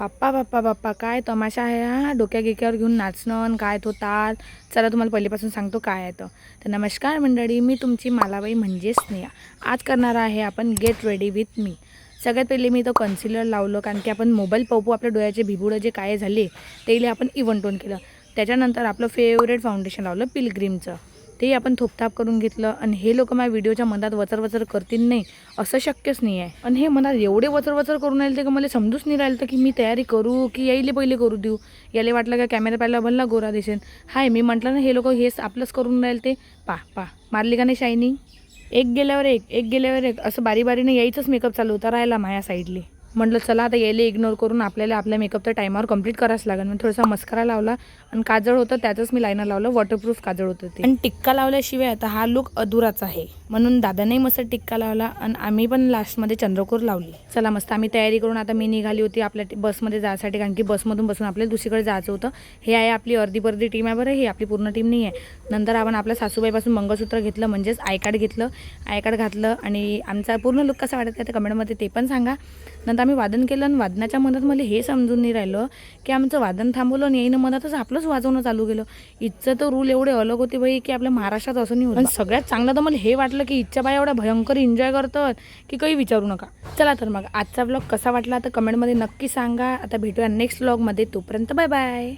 बाप्पा बाप्पा बाप्पा काय तमाशा आहे हा? डोक्या गिक्यावर घेऊन नाचणं आणि काय तो ताल? चला तुम्हाला पहिलीपासून सांगतो काय आहे तर नमस्कार मंडळी मी तुमची मालाबाई म्हणजेच स्नेहा. आज करणार आहे आपण गेट रेडी विथ मी सगळ्यात पहिले मी तो कन्सिलर लावलं कारण की आपण मोबाईल पाहू आपल्या डोळ्याचे भिबुडं जे काय झाले ते आपण इव्हन टोन केलं. त्याच्यानंतर आपलं फेवरेट फाउंडेशन लावलं पिलग्रीमचं तेही आपण थोपथाप करून घेतलं आणि हे लोक माझ्या व्हिडिओच्या मनात वचर वचर करतील नाही असं शक्यच नाही आहे. आणि हे मनात एवढे वचर वचर करून राहिले ते का मला समजूच नाही राहिलं की मी तयारी करू की यायले पहिले करू देऊ. याले वाटलं का कॅमेरा पाहिला भल्ला गोरा दिसेल हाय मी म्हटलं ना हे लोक हेच आपलंच करून राहिले ते. पा पा. मारली का नाही शायनिंग? एक गेल्यावर एक एक गेल्यावर एक. असं बारी बारीने यायचंच मेकअप चालू होता राहिला माझ्या साईडली म्हटलं चला आता यायला इग्नोर करून आपल्याला आपला मेकअप तर टायमावर कंप्लीट करायच लागेल. मग थोडासा मस्करा लावला आणि काजळ होतं त्याचंच मी लायनर लावलं वॉटरप्रूफ काजळ होतं ते. आणि टिक्का लावल्याशिवाय आता हा लुक अधुराच आहे. म्हणून दादाने मस्त टिक्का लावला आणि आम्ही पण लास्टमध्ये चंद्रकोर लावली. चला मस्त आम्ही तयारी करून आता मी निघाली होती आपल्या बसमध्ये जायसाठी कारण की बसमधून बसून आपल्याला दुसरीकडे जायचं होतं. हे आहे आपली अर्धी पर्धी टीम आहे बरं ही आपली पूर्ण टीम नाही आहे. नंतर आपण आपल्या सासूबाईपासून मंगळसूत्र घेतलं म्हणजेच आय कार्ड घेतलं आय कार्ड घातलं आणि आमचा पूर्ण लुक कसा वाटत आहे ते कमेंटमध्ये ते पण सांगा. नंतर आम्ही वादन केलं आणि वादनाच्या मनात मला हे समजून नाही राहिलं की आमचं वादन थांबवलं आणि येईन मनातच आपलंच वाजवणं चालू केलं. इथचं तर रूल एवढे अलग होते बाई की आपल्या महाराष्ट्रात असं नाही होतं. सगळ्यात चांगलं तर मला हे वाटलं की इच्छा बाई एवढा भयंकर एन्जॉय करतात की काही विचारू नका. चला तर मग आजचा ब्लॉग कसा वाटला तर कमेंटमध्ये नक्की सांगा. आता भेटूया नेक्स्ट ब्लॉगमध्ये तोपर्यंत बाय बाय